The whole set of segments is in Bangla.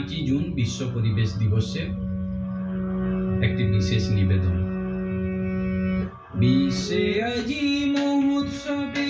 পাঁচই জুন বিশ্ব পরিবেশ দিবসে একটি বিশেষ নিবেদন? বিশ্বে আজি মহোৎসবে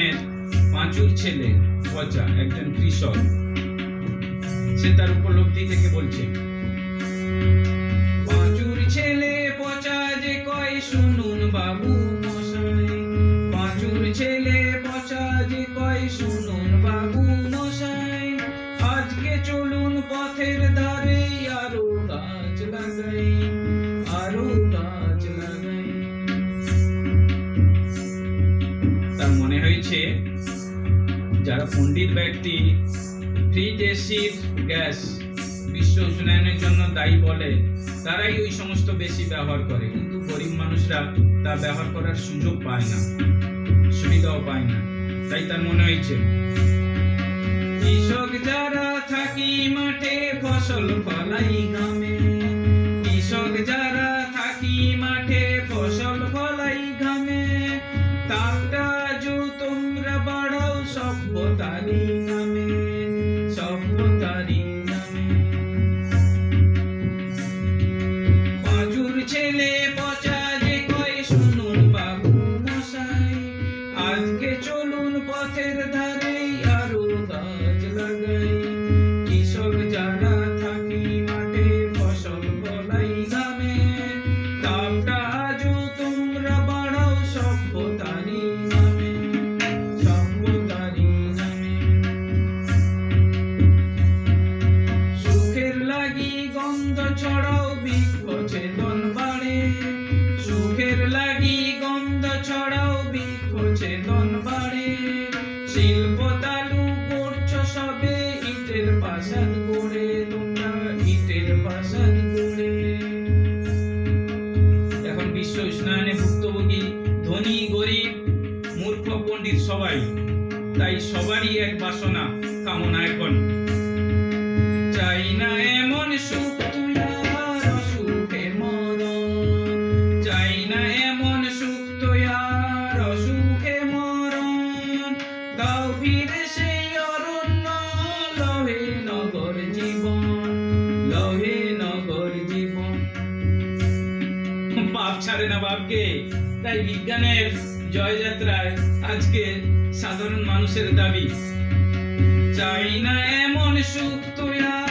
গ্রামের পাঁচুর ছেলে, পচা একজন কৃষক, সে তার উপলব্ধি থেকে বলছে, পাঁচুর ছেলে পচা যে কয় শুনুন বাবু মশাই, পাঁচুর ছেলে পচা যে কয় শুনুন বাবু মশাই, আজকে চলুন পথের ধারে হয়েছে যারা পণ্ডিত ব্যক্তি ফ্রিজ এসির গ্যাস বিশ্ব উষ্ণায়নের জন্য দায়ী বলে, তারাই ওই সমস্ত বেশি ব্যবহার করে। কিন্তু গরিব মানুষরা তা ব্যবহার করার সুযোগ পায় না, সুবিধাও পায় না। তাই তার মনে হয়েছে, কৃষক যারা থাকি মাঠে ফসল ফলাই গ্রামে বাড়াও সভ্যতারি নামে সভ্যতারি ছড়াও বৃক্ষ ছেদন বাড়ে সুখের লাগি গন্ধ ছড়াও বৃক্ষ ছেদন বাড়ে শিল্প তালু করছ সবে, ইটের পাশাদ গড়ে তোমরা ইটের পাশাদ গড়ে এখন বিশ্ব উষ্ণায়নে ভুক্তভোগী, ধনী, গরিব, মূর্খ, পণ্ডিত সবাই, তাই সবারই এক বাসনা কামনা এখন চাই না এমন সুখ এমন মরণ। সেই অরণ্য, লহে নগর জীবন, লহে নগর জীবন। বাপ ছাড়ে না বাপকে তাই বিজ্ঞানের জয়যাত্রায় আজকে সাধারণ মানুষের দাবি। চাই না এমন সুখ আর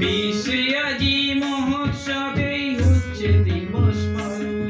বিশ্বে আজি মহোৎসবেই হচ্ছে দিবস পালন।